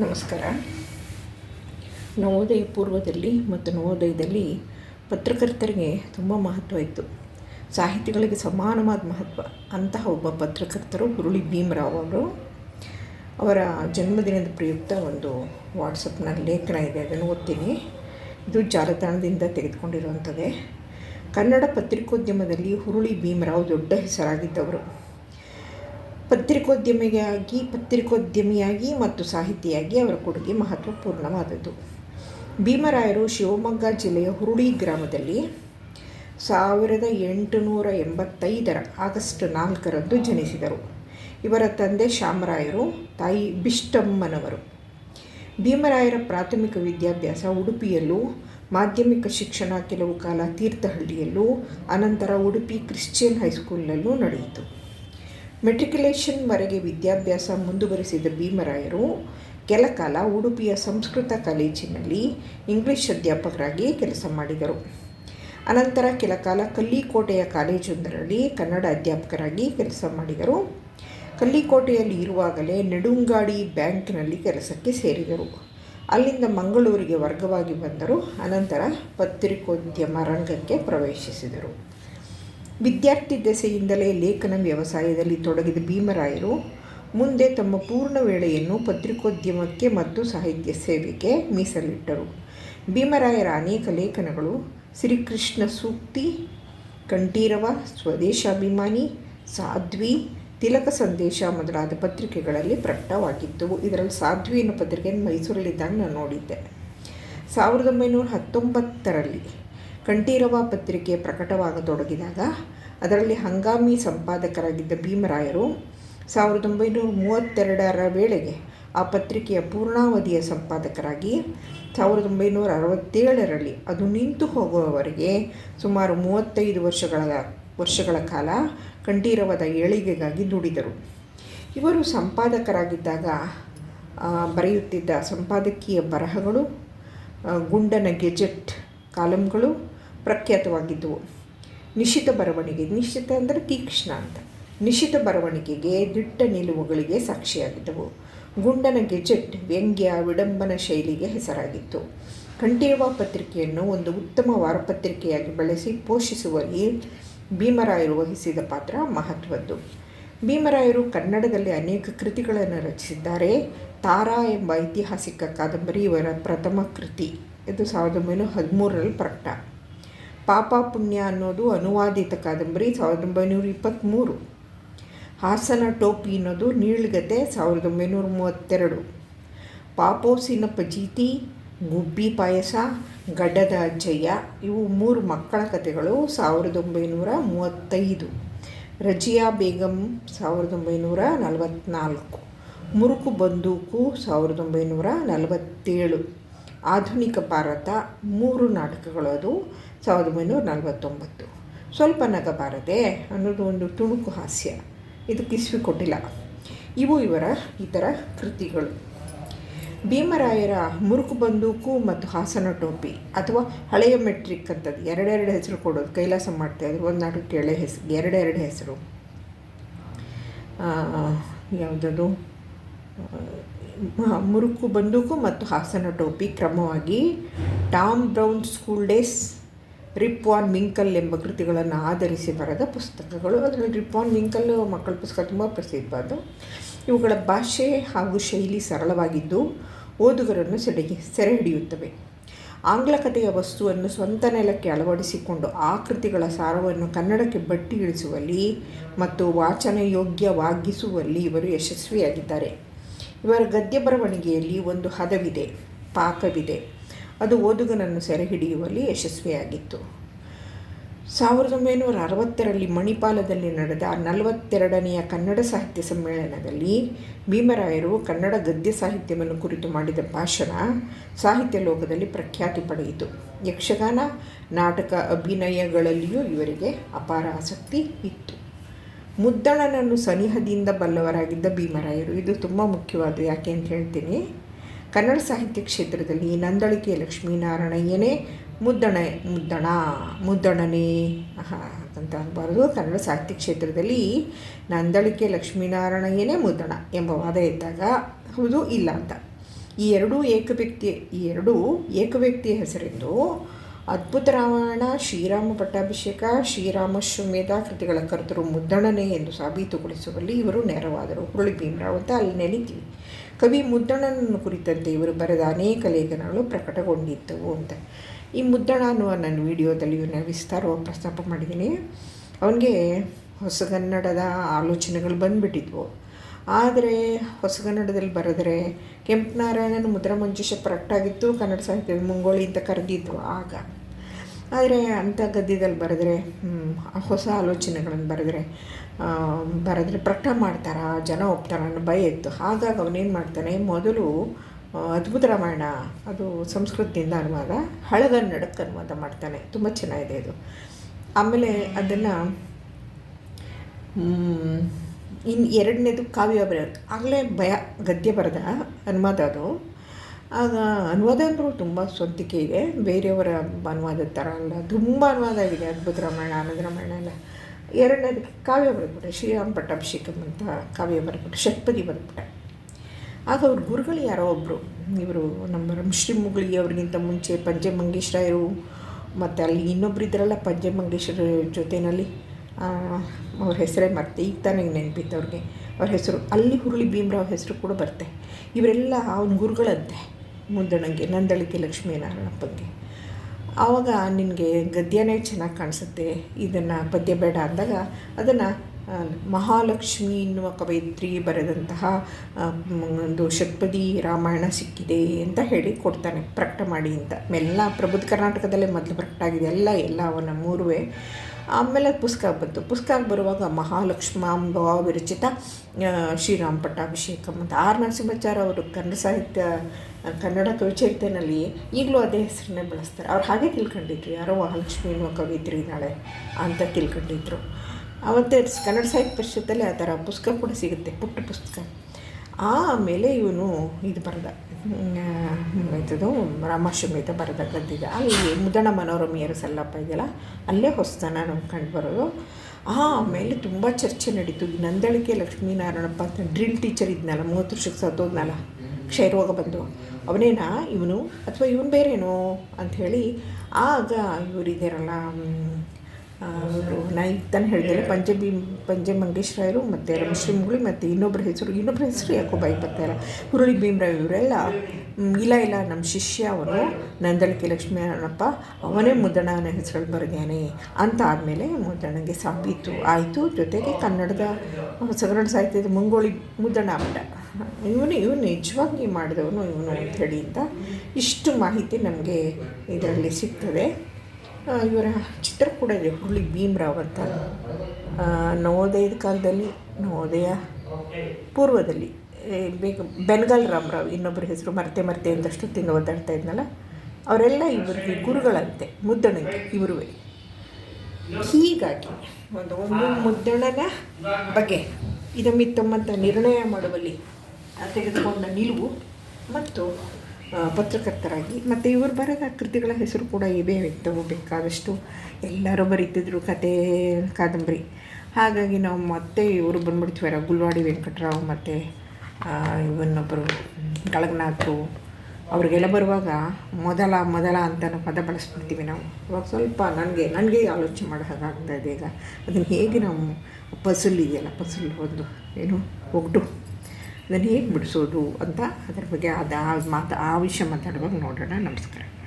ನಮಸ್ಕಾರ. ನವೋದಯ ಪೂರ್ವದಲ್ಲಿ ಮತ್ತು ನವೋದಯದಲ್ಲಿ ಪತ್ರಕರ್ತರಿಗೆ ತುಂಬ ಮಹತ್ವ ಇತ್ತು. ಸಾಹಿತಿಗಳಿಗೆ ಸಮಾನವಾದ ಮಹತ್ವ. ಅಂತಹ ಒಬ್ಬ ಪತ್ರಕರ್ತರು ಹುರುಳಿ ಭೀಮರಾವ್ ಅವರು. ಅವರ ಜನ್ಮದಿನದ ಪ್ರಯುಕ್ತ ಒಂದು ವಾಟ್ಸಪ್ನ ಲೇಖನ ಇದೆ, ಅದನ್ನು ಓದ್ತೀನಿ. ಇದು ಜಾಲತಾಣದಿಂದ ತೆಗೆದುಕೊಂಡಿರುವಂಥದ್ದೇ ಕನ್ನಡ ಪತ್ರಿಕೋದ್ಯಮದಲ್ಲಿ ಹುರುಳಿ ಭೀಮರಾವ್ ದೊಡ್ಡ ಹೆಸರಾಗಿದ್ದವರು. ಪತ್ರಿಕೋದ್ಯಮಿಯಾಗಿ ಪತ್ರಿಕೋದ್ಯಮಿಯಾಗಿ ಮತ್ತು ಸಾಹಿತಿಯಾಗಿ ಅವರ ಕೊಡುಗೆ ಮಹತ್ವಪೂರ್ಣವಾದದ್ದು. ಭೀಮರಾಯರು ಶಿವಮೊಗ್ಗ ಜಿಲ್ಲೆಯ ಹುರುಳಿ ಗ್ರಾಮದಲ್ಲಿ ಸಾವಿರದ ಎಂಟುನೂರ ಎಂಬತ್ತೈದರ ಆಗಸ್ಟ್ ನಾಲ್ಕರಂದು ಜನಿಸಿದರು. ಇವರ ತಂದೆ ಶ್ಯಾಮರಾಯರು, ತಾಯಿ ಬಿಷ್ಟಮ್ಮನವರು. ಭೀಮರಾಯರ ಪ್ರಾಥಮಿಕ ವಿದ್ಯಾಭ್ಯಾಸ ಉಡುಪಿಯಲ್ಲೂ, ಮಾಧ್ಯಮಿಕ ಶಿಕ್ಷಣ ಕೆಲವು ಕಾಲ ತೀರ್ಥಹಳ್ಳಿಯಲ್ಲೂ, ಅನಂತರ ಉಡುಪಿ ಕ್ರಿಶ್ಚಿಯನ್ ಹೈಸ್ಕೂಲಲ್ಲೂ ನಡೆಯಿತು. ಮೆಟ್ರಿಕ್ಯುಲೇಷನ್ವರೆಗೆ ವಿದ್ಯಾಭ್ಯಾಸ ಮುಂದುವರಿಸಿದ ಭೀಮರಾಯರು ಕೆಲಕಾಲ ಉಡುಪಿಯ ಸಂಸ್ಕೃತ ಕಾಲೇಜಿನಲ್ಲಿ ಇಂಗ್ಲಿಷ್ ಅಧ್ಯಾಪಕರಾಗಿ ಕೆಲಸ ಮಾಡಿದರು. ಅನಂತರ ಕೆಲ ಕಾಲ ಕಲ್ಲಿಕೋಟೆಯ ಕಾಲೇಜೊಂದರಲ್ಲಿ ಕನ್ನಡ ಅಧ್ಯಾಪಕರಾಗಿ ಕೆಲಸ ಮಾಡಿದರು. ಕಲ್ಲಿಕೋಟೆಯಲ್ಲಿ ಇರುವಾಗಲೇ ನೆಡುಂಗಾಡಿ ಬ್ಯಾಂಕ್ನಲ್ಲಿ ಕೆಲಸಕ್ಕೆ ಸೇರಿದರು. ಅಲ್ಲಿಂದ ಮಂಗಳೂರಿಗೆ ವರ್ಗವಾಗಿ ಬಂದರು. ಅನಂತರ ಪತ್ರಿಕೋದ್ಯಮ ರಂಗಕ್ಕೆ ಪ್ರವೇಶಿಸಿದರು. ವಿದ್ಯಾರ್ಥಿ ದೆಸೆಯಿಂದಲೇ ಲೇಖನ ವ್ಯವಸಾಯದಲ್ಲಿ ತೊಡಗಿದ ಭೀಮರಾಯರು ಮುಂದೆ ತಮ್ಮ ಪೂರ್ಣ ವೇಳೆಯನ್ನು ಪತ್ರಿಕೋದ್ಯಮಕ್ಕೆ ಮತ್ತು ಸಾಹಿತ್ಯ ಸೇವೆಗೆ ಮೀಸಲಿಟ್ಟರು. ಭೀಮರಾಯರ ಅನೇಕ ಲೇಖನಗಳು ಶ್ರೀಕೃಷ್ಣ ಸೂಕ್ತಿ, ಕಂಠೀರವ, ಸ್ವದೇಶಾಭಿಮಾನಿ, ಸಾಧ್ವಿ, ತಿಲಕ ಸಂದೇಶ ಮೊದಲಾದ ಪತ್ರಿಕೆಗಳಲ್ಲಿ ಪ್ರಕಟವಾಗಿದ್ದವು ಇದರಲ್ಲಿ ಸಾಧ್ವಿ ಅನ್ನೋ ಪತ್ರಿಕೆಯನ್ನು ಮೈಸೂರಲ್ಲಿದ್ದಾಗ ನಾನು ನೋಡಿದ್ದೆ. ಸಾವಿರದ ಒಂಬೈನೂರ ಹತ್ತೊಂಬತ್ತರಲ್ಲಿ ಕಂಠೀರವ ಪತ್ರಿಕೆ ಪ್ರಕಟವಾಗತೊಡಗಿದಾಗ ಅದರಲ್ಲಿ ಹಂಗಾಮಿ ಸಂಪಾದಕರಾಗಿದ್ದ ಭೀಮರಾಯರು ಸಾವಿರದ ಒಂಬೈನೂರ ಮೂವತ್ತೆರಡರ ವೇಳೆಗೆ ಆ ಪತ್ರಿಕೆಯ ಪೂರ್ಣಾವಧಿಯ ಸಂಪಾದಕರಾಗಿ ಸಾವಿರದ ಒಂಬೈನೂರ ಅರವತ್ತೇಳರಲ್ಲಿ ಅದು ನಿಂತು ಹೋಗುವವರೆಗೆ ಸುಮಾರು ಮೂವತ್ತೈದು ವರ್ಷಗಳ ವರ್ಷಗಳ ಕಾಲ ಕಂಠೀರವದ ಏಳಿಗೆಗಾಗಿ ದುಡಿದರು. ಇವರು ಸಂಪಾದಕರಾಗಿದ್ದಾಗ ಬರೆಯುತ್ತಿದ್ದ ಸಂಪಾದಕೀಯ ಬರಹಗಳು ಗುಂಡನ ಗೆಜೆಟ್ ಕಾಲಮ್ಗಳು ಪ್ರಖ್ಯಾತವಾಗಿದ್ದವು ನಿಶ್ಚಿತ ಬರವಣಿಗೆ ನಿಶ್ಚಿತ ಅಂದರೆ ತೀಕ್ಷ್ಣ ಅಂತ. ನಿಶ್ಚಿತ ಬರವಣಿಗೆಗೆ ದಿಟ್ಟ ನಿಲುವುಗಳಿಗೆ ಸಾಕ್ಷಿಯಾಗಿದ್ದವು. ಗುಂಡನ ಗೆಜೆಟ್ ವ್ಯಂಗ್ಯ, ವಿಡಂಬನ ಶೈಲಿಗೆ ಹೆಸರಾಗಿತ್ತು. ಕಂಠೀರವ ಪತ್ರಿಕೆಯನ್ನು ಒಂದು ಉತ್ತಮ ವಾರಪತ್ರಿಕೆಯಾಗಿ ಬಳಸಿ ಪೋಷಿಸುವಲ್ಲಿ ಭೀಮರಾಯರು ವಹಿಸಿದ ಪಾತ್ರ ಮಹತ್ವದ್ದು. ಭೀಮರಾಯರು ಕನ್ನಡದಲ್ಲಿ ಅನೇಕ ಕೃತಿಗಳನ್ನು ರಚಿಸಿದ್ದಾರೆ. ತಾರಾ ಎಂಬ ಐತಿಹಾಸಿಕ ಕಾದಂಬರಿ ಇವರ ಪ್ರಥಮ ಕೃತಿ. ಇದು ಸಾವಿರದ ಒಂಬೈನೂರ ಹದಿಮೂರರಲ್ಲಿ ಪ್ರಕಟ. ಪಾಪ ಪುಣ್ಯ ಅನ್ನೋದು ಅನುವಾದಿತ ಕಾದಂಬರಿ ಸಾವಿರದ ಒಂಬೈನೂರ ಇಪ್ಪತ್ತ್ಮೂರು. ಹಾಸನ ಟೋಪಿ ಅನ್ನೋದು ನೀಳ್ಗತೆ ಸಾವಿರದ ಒಂಬೈನೂರ ಮೂವತ್ತೆರಡು. ಪಾಪೋಸಿನ ಪಜೀತಿ ಗುಬ್ಬಿ ಪಾಯಸ ಗಡ್ಡದ ಅಜ್ಜಯ್ಯ ಇವು ಮೂರು ಮಕ್ಕಳ ಕಥೆಗಳು ಸಾವಿರದ ಒಂಬೈನೂರ ಮೂವತ್ತೈದು. ರಜಿಯಾ ಬೇಗಂ ಸಾವಿರದ ಒಂಬೈನೂರ ನಲವತ್ತ್ನಾಲ್ಕು. ಮುರುಕು ಬಂದೂಕು ಸಾವಿರದ ಒಂಬೈನೂರ ನಲವತ್ತೇಳು. ಆಧುನಿಕ ಭಾರತ ಮೂರು ನಾಟಕಗಳದು ಸಾವಿರದ ಒಂಬೈನೂರ ನಲವತ್ತೊಂಬತ್ತು. ಸ್ವಲ್ಪ ನಗಬಾರದೆ ಅನ್ನೋದು ಒಂದು ತುಣುಕು ಹಾಸ್ಯ. ಇದು ಕಿಸ್ವಿ ಕೊಟ್ಟಿಲ್ಲ. ಇವು ಇವರ ಇತರ ಕೃತಿಗಳು. ಭೀಮರಾಯರ ಮುರುಕು ಬಂದೂಕು ಮತ್ತು ಹಾಸನ ಟೋಪಿ ಅಥವಾ ಹಳೆಯ ಮೆಟ್ರಿಕ್ ಅಂತದ್ದು ಎರಡೆರಡು ಹೆಸರು ಕೊಡೋದು. ಕೈಲಾಸ ಮಾಡ್ತಾಯಿದ್ರು ಒಂದು ನಾಟಕಕ್ಕೆ ಎಳೆ ಹೆಸರು ಎರಡೆರಡು ಹೆಸರು. ಯಾವುದದು? ಮುರುಕು ಬಂದೂಕು ಮತ್ತು ಹಾಸನ ಟೋಪಿ ಕ್ರಮವಾಗಿ Tom Brown school days Rip Van Winkle ಎಂಬ ಕೃತಿಗಳನ್ನು ಆಧರಿಸಿ ಬರೆದ ಪುಸ್ತಕಗಳು. ಅದರಲ್ಲಿ ರಿಪ್ವಾನ್ ಮಿಂಕಲ್ ಮಕ್ಕಳ ಪುಸ್ತಕ ತುಂಬ ಪ್ರಸಿದ್ಧವಾದ ಇವುಗಳ ಭಾಷೆ ಹಾಗೂ ಶೈಲಿ ಸರಳವಾಗಿದ್ದು ಓದುಗರನ್ನು ಸೆಡೆಗೆ ಸೆರೆ ಹಿಡಿಯುತ್ತವೆ. ಆಂಗ್ಲ ಕಥೆಯ ವಸ್ತುವನ್ನು ಸ್ವಂತ ನೆಲಕ್ಕೆ ಅಳವಡಿಸಿಕೊಂಡು ಆ ಕೃತಿಗಳ ಸಾರವನ್ನು ಕನ್ನಡಕ್ಕೆ ಬಟ್ಟಿ ಇಳಿಸುವಲ್ಲಿ ಮತ್ತು ವಾಚನ ಯೋಗ್ಯವಾಗಿಸುವಲ್ಲಿ ಇವರು ಯಶಸ್ವಿಯಾಗಿದ್ದಾರೆ. ಇವರ ಗದ್ಯ ಬರವಣಿಗೆಯಲ್ಲಿ ಒಂದು ಹದವಿದೆ, ಪಾಕವಿದೆ. ಅದು ಓದುಗನನ್ನು ಸೆರೆ ಹಿಡಿಯುವಲ್ಲಿ ಯಶಸ್ವಿಯಾಗಿತ್ತು. ಸಾವಿರದ ಒಂಬೈನೂರ ಅರವತ್ತರಲ್ಲಿ ಮಣಿಪಾಲದಲ್ಲಿ ನಡೆದ ನಲವತ್ತೆರಡನೆಯ ಕನ್ನಡ ಸಾಹಿತ್ಯ ಸಮ್ಮೇಳನದಲ್ಲಿ ಭೀಮರಾಯರು ಕನ್ನಡ ಗದ್ಯ ಸಾಹಿತ್ಯವನ್ನು ಕುರಿತು ಮಾಡಿದ ಭಾಷಣ ಸಾಹಿತ್ಯ ಲೋಕದಲ್ಲಿ ಪ್ರಖ್ಯಾತಿ ಪಡೆಯಿತು. ಯಕ್ಷಗಾನ, ನಾಟಕ ಅಭಿನಯಗಳಲ್ಲಿಯೂ ಇವರಿಗೆ ಅಪಾರ ಆಸಕ್ತಿ ಇತ್ತು. ಮುದ್ದಣನನ್ನು ಸನಿಹದಿಂದ ಬಲ್ಲವರಾಗಿದ್ದ ಭೀಮರಾಯರು, ಇದು ತುಂಬ ಮುಖ್ಯವಾದ ಯಾಕೆ ಅಂತ ಹೇಳ್ತೀನಿ. ಕನ್ನಡ ಸಾಹಿತ್ಯ ಕ್ಷೇತ್ರದಲ್ಲಿ ನಂದಳಿಕೆ ಲಕ್ಷ್ಮೀನಾರಾಯಣಯ್ಯನೇ ಮುದ್ದಣ ಮುದ್ದಣ, ಮುದ್ದಣನೇ ಅಂತ ಅನ್ಬಾರ್ದು. ಕನ್ನಡ ಸಾಹಿತ್ಯ ಕ್ಷೇತ್ರದಲ್ಲಿ ನಂದಳಿಕೆ ಲಕ್ಷ್ಮೀನಾರಾಯಣಯ್ಯನೇ ಮುದ್ದಣ ಎಂಬ ವಾದ ಇದ್ದಾಗ ಹೌದು, ಇಲ್ಲ ಅಂತ. ಈ ಎರಡೂ ಏಕವ್ಯಕ್ತಿ ಈ ಎರಡೂ ಏಕವ್ಯಕ್ತಿಯ ಹೆಸರೆಂದು ಅದ್ಭುತ ರಾಮಾಯಣ ಶ್ರೀರಾಮ ಪಟ್ಟಾಭಿಷೇಕ ಶ್ರೀರಾಮಶ್ವಮೇಧ ಕೃತಿಗಳ ಕರ್ತರು ಮುದ್ದಣನೆ ಎಂದು ಸಾಬೀತುಗೊಳಿಸುವಲ್ಲಿ ಇವರು ನೆರವಾದರು. ಹುರುಳಿ ಭೀಮರಾವ್ ಅಂತ ಅಲ್ಲಿ ನೆನೀತೀವಿ. ಕವಿ ಮುದ್ದಣನನ್ನು ಕುರಿತಂತೆ ಇವರು ಬರೆದ ಅನೇಕ ಲೇಖನಗಳು ಪ್ರಕಟಗೊಂಡಿದ್ದವು ಅಂತ. ಈ ಮುದ್ದಣ ಅನ್ನುವ ನನ್ನ ವಿಡಿಯೋದಲ್ಲಿ ನಾನು ವಿಸ್ತಾರವಾಗಿ ಪ್ರಸ್ತಾಪ ಮಾಡಿದ್ದೀನಿ. ಅವನಿಗೆ ಹೊಸಗನ್ನಡದ ಆಲೋಚನೆಗಳು ಬಂದುಬಿಟ್ಟಿದ್ವು. ಆದರೆ ಹೊಸಗನ್ನಡದಲ್ಲಿ ಬರೆದರೆ ಕೆಂಪನಾರಾಯಣನ ಮುದ್ರ ಮಂಜುಷ ಪ್ರಕಟಾಗಿತ್ತು ಕನ್ನಡ ಸಾಹಿತ್ಯದ ಮುಂಗೋಳಿ ಅಂತ ಕರೆದಿದ್ರು ಆಗ. ಆದರೆ ಅಂಥ ಗದ್ಯದಲ್ಲಿ ಬರೆದರೆ ಹೊಸ ಆಲೋಚನೆಗಳನ್ನು ಬರೆದ್ರೆ ಬರೆದ್ರೆ ಪ್ರಕಟ ಮಾಡ್ತಾರ, ಜನ ಒಪ್ತಾರ ಅನ್ನೋ ಭಯ ಇತ್ತು. ಹಾಗಾಗಿ ಅವನೇನು ಮಾಡ್ತಾನೆ, ಮೊದಲು ಅದ್ಭುತ ರಾಮಾಯಣ, ಅದು ಸಂಸ್ಕೃತದಿಂದ ಅನುವಾದ ಹಳಗನ್ನಡಕ್ಕೆ ಅನುವಾದ ಮಾಡ್ತಾನೆ. ತುಂಬ ಚೆನ್ನಾಗಿದೆ ಇದು. ಆಮೇಲೆ ಅದನ್ನು ಇನ್ನು ಎರಡನೇದು ಕಾವ್ಯ ಬರೆಯೋದು. ಆಗಲೇ ಭಯ, ಗದ್ಯ ಬರೆದ ಅನುವಾದ ಅದು. ಆಗ ಅನುವಾದ ಅಂದರೂ ತುಂಬ ಸ್ವಂತಿಕೆ ಇದೆ. ಬೇರೆಯವರ ಅನುವಾದದ ಥರ ಅಲ್ಲ. ತುಂಬ ಅನುವಾದ ಆಗಿದೆ ಅದ್ಭುತ ರಾಮಾಯಣ ಆನಂದ ರಾಮಾಯಣ ಎಲ್ಲ. ಎರಡನೇದು ಕಾವ್ಯ ಬರೆದ್ಬಿಟ್ಟೆ ಶ್ರೀರಾಮ್ ಪಟ್ಟಾಭಿಷೇಕಂ ಅಂತ ಕಾವ್ಯ ಬರೆದ್ಬಿಟ್ಟೆ ಷಟ್ಪದಿ ಬರೆದ್ಬಿಟ್ಟೆ ಆಗ ಅವ್ರ ಗುರುಗಳು ಯಾರೋ ಒಬ್ಬರು ಇವರು ನಮ್ಮ ರಂಶ್ರೀ ಮುಗುಳಿ ಅವ್ರಿಗಿಂತ ಮುಂಚೆ ಪಂಚಮಂಗೇಶ್ರಾಯರು ಮತ್ತು ಅಲ್ಲಿ ಇನ್ನೊಬ್ರು ಇದ್ರಲ್ಲ ಪಂಚಮಂಗೇಶ್ವರ ಜೊತೆಯಲ್ಲಿ ಅವ್ರ ಹೆಸರೇ ಮರ್ತೆ ಈಗ ತಾನೇ ನೆನಪಿತ್ತು ಅವ್ರಿಗೆ. ಅವ್ರ ಹೆಸರು, ಅಲ್ಲಿ ಹುರುಳಿ ಭೀಮರಾವ್ ಹೆಸರು ಕೂಡ ಬರುತ್ತೆ. ಇವರೆಲ್ಲ ಅವನ ಗುರುಗಳಂತೆ ಮುಂದಣಂಗೆ, ನಂದಳಿಕೆ, ಲಕ್ಷ್ಮೀನಾರಾಯಣಪ್ಪಂಗೆ. ಆವಾಗ ನಿನಗೆ ಗದ್ಯನೇ ಚೆನ್ನಾಗಿ ಕಾಣಿಸುತ್ತೆ ಇದನ್ನು ಪದ್ಯ ಬೇಡ ಅಂದಾಗ ಅದನ್ನು ಮಹಾಲಕ್ಷ್ಮಿ ಎನ್ನುವ ಕವಯಿತ್ರಿ ಬರೆದಂತಹ ಒಂದು ಷಟ್ಪದಿ ರಾಮಾಯಣ ಸಿಕ್ಕಿದೆ ಅಂತ ಹೇಳಿ ಕೊಡ್ತಾನೆ, ಪ್ರಕಟ ಮಾಡಿ ಅಂತ. ಎಲ್ಲ ಪ್ರಬುದ್ಧ ಕರ್ನಾಟಕದಲ್ಲೇ ಮೊದಲು ಪ್ರಕಟ ಆಗಿದೆ. ಎಲ್ಲ ಎಲ್ಲ ಅವನ ಮೂರುವೆ. ಆಮೇಲೆ ಪುಸ್ತಕ ಬಂತು. ಪುಸ್ತಕ ಬರುವಾಗ ಮಹಾಲಕ್ಷ್ಮಾಂಬ ವಿರಚಿತ ಶ್ರೀರಾಮ್ ಪಟ್ಟಾಭಿಷೇಕ ಮತ್ತು ಆರ್ ನರಸಿಂಹಾಚಾರ್ಯ ಅವರು ಕನ್ನಡ ಸಾಹಿತ್ಯ ಕನ್ನಡ ಕವಿಚರಿತೆಯಲ್ಲಿ ಈಗಲೂ ಅದೇ ಹೆಸರನ್ನೇ ಬಳಸ್ತಾರೆ. ಅವ್ರು ಹಾಗೆ ತಿಳ್ಕೊಂಡಿದ್ರು. ಯಾರೋ ಮಹಾಲಕ್ಷ್ಮಿ ಎನ್ನುವ ಕವಿತ್ರಿ ನಾಳೆ ಅಂತ ತಿಳ್ಕೊಂಡಿದ್ರು. ಅವತ್ತೇ ಕನ್ನಡ ಸಾಹಿತ್ಯ ಪರಿಷತ್ತಲ್ಲಿ ಆ ಥರ ಪುಸ್ತಕ ಕೂಡ ಸಿಗುತ್ತೆ, ಪುಟ್ಟ ಪುಸ್ತಕ. ಆಮೇಲೆ ಇವನು ಇದು ಬರೆದ ಇದು ರಾಮಾಶ್ವಮೇತ ಬರೆದ ಗದ್ದಿದ ಅಲ್ಲಿ ಮುದಣ ಮನೋರಮಿಯರು ಸಲ್ಲಪ್ಪ ಇದೆಯಲ್ಲ, ಅಲ್ಲೇ ಹೊಸತನ ನಮ್ಗೆ ಕಂಡು ಬರೋದು. ಆಮೇಲೆ ತುಂಬ ಚರ್ಚೆ ನಡೀತು. ನಂದಳಿಕೆ ಲಕ್ಷ್ಮೀನಾರಾಯಣಪ್ಪ ಅಂತ ಡ್ರಿಲ್ ಟೀಚರ್ ಇದ್ನಲ್ಲ, ಮೂವತ್ತು ವರ್ಷಕ್ಕೆ ಸತ್ತೋದ್ನಲ್ಲ, ಕ್ಷಯರೋಗ ಬಂದು. ಅವನೇನಾ, ಇವನು, ಅಥವಾ ಇವನು ಬೇರೇನೋ ಅಂಥೇಳಿ ಆಗ ಇವರಿದ್ದಾರಲ್ಲ ಅವರು ನಾ ಹೇಳಿದ್ರೆ ತಾನು ಹೇಳಿದೆ ಪಂಜಾಬಿ ಪಂಜೆ ಮಂಗೇಶ್ವರರು ಮತ್ತು ರಮಶ್ರೀ ಮತ್ತು ಇನ್ನೊಬ್ಬರ ಹೆಸರು ಇನ್ನೊಬ್ಬರ ಹೆಸರು ಯಾಕೋ ಬಾಯಿ ಬರ್ತಾರೆ ಹುರುಳಿ ಭೀಮರಾವ್ ಇವರೆಲ್ಲ ಇಲ್ಲ ಇಲ್ಲ ನಮ್ಮ ಶಿಷ್ಯ ಅವನು ನಂದಳಿಕೆ ಲಕ್ಷ್ಮೀನಾರಾಯಣಪ್ಪ ಅವನೇ ಮುದ್ದಣ್ಣನ ಹೆಸರಲ್ಲಿ ಬರೆದಾನೆ ಅಂತ ಆದಮೇಲೆ ಮುದ್ದಣ್ಣಗೆ ಸಾಬೀತು. ಆಯಿತು ಜೊತೆಗೆ ಕನ್ನಡದ ಸಗರಣ ಸಾಹಿತ್ಯದ ಮುಂಗೋಳಿ ಮುದ್ದಣ್ಣ ಆಗ್ಬಿಟ್ಟ ಇವನು ಇವನು ನಿಜವಾಗಿ ಮಾಡಿದವನು ಇವನು ಅಂಥೇಳಿ ಅಂತ ಇಷ್ಟು ಮಾಹಿತಿ ನಮಗೆ ಇದರಲ್ಲಿ ಸಿಗ್ತದೆ. ಇವರ ಚಿತ್ರ ಕೂಡ ಇದೆ ಹುರುಳಿ ಭೀಮರಾವ್ ಅಂತ. ನವೋದಯದ ಕಾಲದಲ್ಲಿ, ನವೋದಯ ಪೂರ್ವದಲ್ಲಿ ಬೇಗ ಬೆನ್ಗಲ್ ರಾಮರಾವ್ ಇನ್ನೊಬ್ಬರ ಹೆಸರು ಮರ್ತೆ ಮರ್ತೆ ತಿಂಗ ಓದಾಡ್ತಾ ಇದ್ನಲ್ಲ, ಅವರೆಲ್ಲ ಇವರಿಗೆ ಗುರುಗಳಂತೆ ಮುದ್ದಣಗೆ ಇವರುವೆ. ಹೀಗಾಗಿ ಒಂದು ಒಂದು ಮುದ್ದಣನ ಬಗ್ಗೆ ಇದಮ್ಮಿತ್ತಮ್ಮಂಥ ನಿರ್ಣಯ ಮಾಡುವಲ್ಲಿ ತೆಗೆದುಕೊಂಡ ನಿಲುವು ಮತ್ತು ಪತ್ರಕರ್ತರಾಗಿ. ಮತ್ತು ಇವರು ಬರೆದ ಕೃತಿಗಳ ಹೆಸರು ಕೂಡ ಇವೆ ಇರ್ತವೆ ಬೇಕಾದಷ್ಟು. ಎಲ್ಲರೂ ಬರೀತಿದ್ರು ಕತೆ ಕಾದಂಬರಿ. ಹಾಗಾಗಿ ನಾವು ಮತ್ತೆ ಇವರು ಬಂದ್ಬಿಡ್ತೀವಿ ಗುಲ್ವಾಡಿ ವೆಂಕಟರಾವ್ ಮತ್ತು ಇವನ್ನೊಬ್ಬರು ಗಳಗನಾಥರು ಅವ್ರಿಗೆಲ್ಲ ಬರುವಾಗ ಮೊದಲ ಮೊದಲ ಅಂತ ನಾವು ಪದ ಬಳಸ್ಬಿಡ್ತೀವಿ ನಾವು. ಇವಾಗ ಸ್ವಲ್ಪ ನನಗೆ ನನಗೆ ಆಲೋಚನೆ ಮಾಡೋ ಹಾಗಾಗ್ತಾ ಇದೆ ಈಗ. ಅದನ್ನು ಹೇಗೆ ನಾವು ಪಸಲ್ ಇದೆಯಲ್ಲ ಪಸಲ್ ಒಂದು, ಏನು, ಒಗ್ಡು. ಅದನ್ನು ಹೇಗೆ ಬಿಡಿಸೋದು ಅಂತ ಅದ್ರ ಬಗ್ಗೆ ಅದು ಮಾತು ಆ ವಿಷಯ ಮಾತಾಡುವಾಗ ನೋಡೋಣ. ನಮಸ್ಕಾರ.